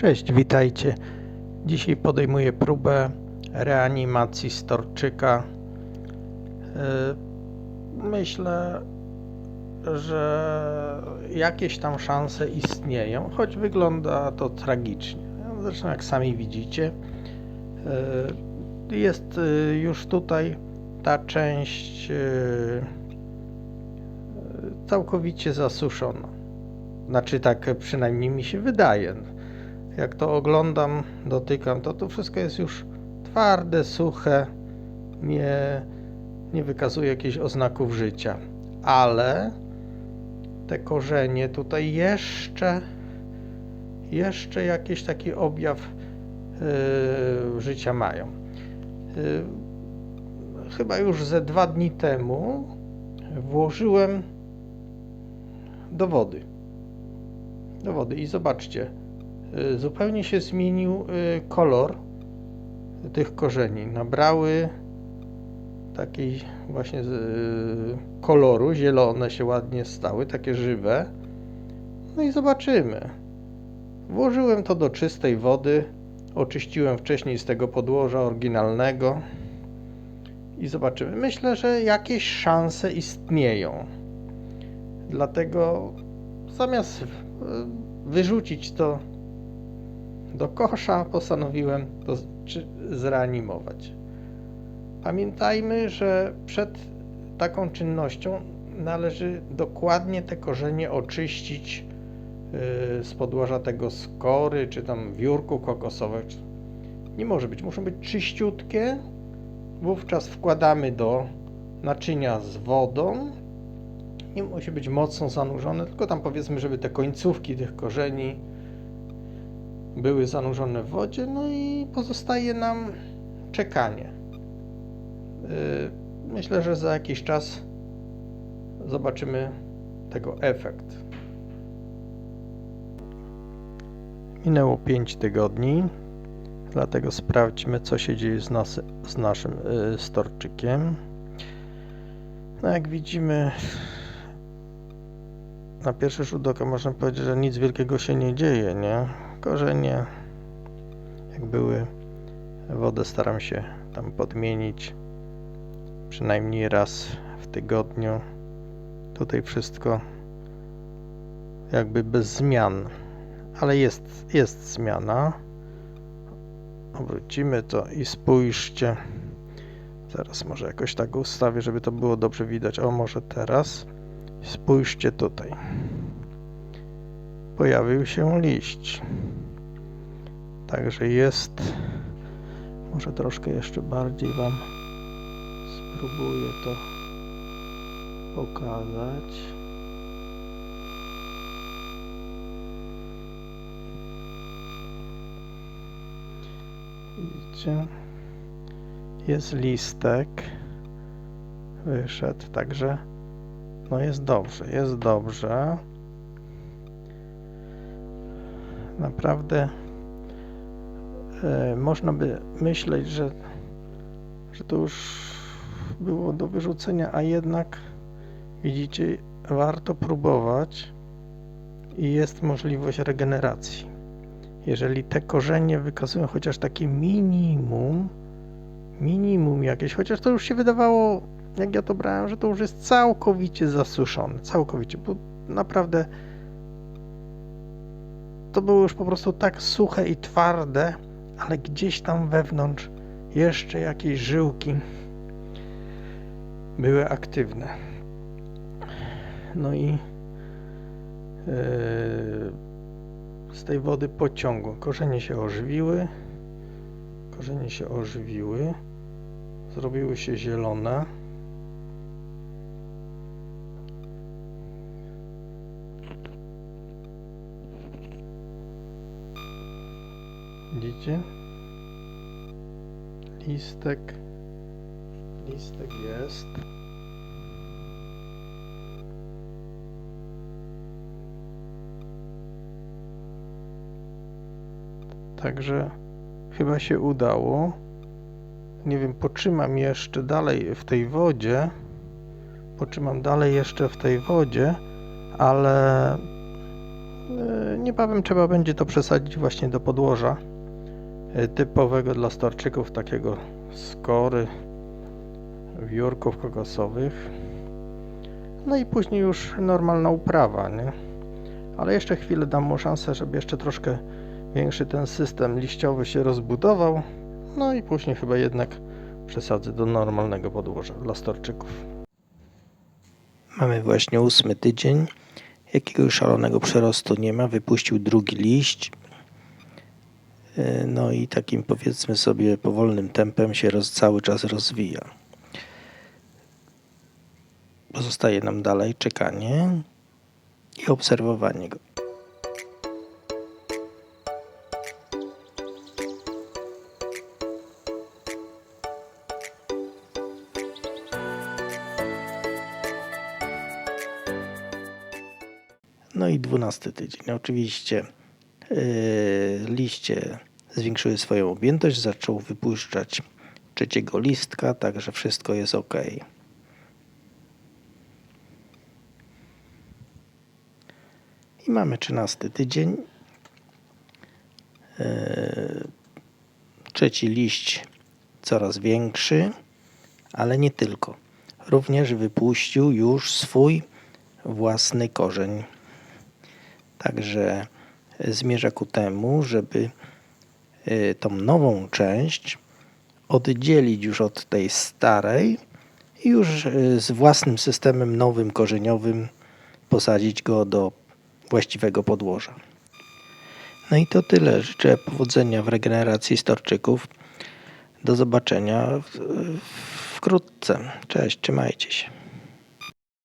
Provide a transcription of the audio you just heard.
Cześć, witajcie. Dzisiaj podejmuję próbę reanimacji storczyka. Yy, Myślę, że jakieś tam szanse istnieją, choć wygląda to tragicznie. Zresztą, jak sami widzicie, yy, jest yy, już tutaj ta część całkowicie zasuszona. Znaczy, tak przynajmniej mi się wydaje jak to oglądam, dotykam, to to wszystko jest już twarde, suche, nie, nie wykazuje jakichś oznaków życia. Ale te korzenie tutaj jeszcze, jeszcze jakiś taki objaw yy, życia mają. Yy, chyba już ze dwa dni temu włożyłem do wody. Do wody i zobaczcie, zupełnie się zmienił y, kolor tych korzeni. Nabrały takiej właśnie y, koloru, zielone się ładnie stały, takie żywe. No i zobaczymy. Włożyłem to do czystej wody, oczyściłem wcześniej z tego podłoża oryginalnego i zobaczymy. Myślę, że jakieś szanse istnieją. Dlatego zamiast wyrzucić to do kosza postanowiłem to zreanimować. Pamiętajmy, że przed taką czynnością należy dokładnie te korzenie oczyścić y, z podłoża tego skory, czy tam wiórku kokosowego. Nie może być, muszą być czyściutkie. Wówczas wkładamy do naczynia z wodą. Nie musi być mocno zanurzone, tylko tam powiedzmy, żeby te końcówki tych korzeni były zanurzone w wodzie, no i pozostaje nam czekanie. Y, myślę, że za jakiś czas zobaczymy tego efekt. Minęło 5 tygodni, dlatego sprawdźmy, co się dzieje z, nas, z naszym y, storczykiem. No jak widzimy, na pierwszy rzut oka można powiedzieć, że nic wielkiego się nie dzieje, nie? Korzenie, jak były, wodę staram się tam podmienić przynajmniej raz w tygodniu. Tutaj wszystko jakby bez zmian, ale jest, jest zmiana. Obrócimy to i spójrzcie. Zaraz może jakoś tak ustawię, żeby to było dobrze widać. O, może teraz. Spójrzcie tutaj. Pojawił się liść. Także jest. Może troszkę jeszcze bardziej Wam spróbuję to pokazać. Widzicie? Jest listek. Wyszedł, także no jest dobrze, jest dobrze. Naprawdę można by myśleć, że, że to już było do wyrzucenia, a jednak widzicie, warto próbować i jest możliwość regeneracji. Jeżeli te korzenie wykazują chociaż takie minimum, minimum jakieś, chociaż to już się wydawało jak ja to brałem, że to już jest całkowicie zasuszone, całkowicie, bo naprawdę to było już po prostu tak suche i twarde, ale gdzieś tam wewnątrz jeszcze jakieś żyłki były aktywne. No i yy, z tej wody pociągu korzenie się ożywiły, korzenie się ożywiły, zrobiły się zielone. Widzicie? Listek. Listek jest. Także chyba się udało. Nie wiem, potrzymam jeszcze dalej w tej wodzie. Potrzymam dalej jeszcze w tej wodzie, ale E, Niebawem trzeba będzie to przesadzić właśnie do podłoża typowego dla storczyków, takiego skory, wiórków kokosowych. No i później już normalna uprawa, nie? Ale jeszcze chwilę dam mu szansę, żeby jeszcze troszkę większy ten system liściowy się rozbudował. No i później chyba jednak przesadzę do normalnego podłoża dla storczyków. Mamy właśnie ósmy tydzień. Jakiegoś szalonego przerostu nie ma. Wypuścił drugi liść. E, No i takim powiedzmy sobie powolnym tempem się roz, cały czas rozwija. Pozostaje nam dalej czekanie i obserwowanie go. No i dwunasty tydzień. Oczywiście liście zwiększyły swoją objętość, zaczął wypuszczać trzeciego listka, także wszystko jest ok. I mamy trzynasty tydzień. Yy, trzeci liść coraz większy, ale nie tylko. Również wypuścił już swój własny korzeń. Także zmierza ku temu, żeby y, tą nową część oddzielić już od tej starej i już y, z własnym systemem nowym, korzeniowym posadzić go do właściwego podłoża. No i to tyle. Życzę powodzenia w regeneracji storczyków. Do zobaczenia wkrótce. Cześć, trzymajcie się.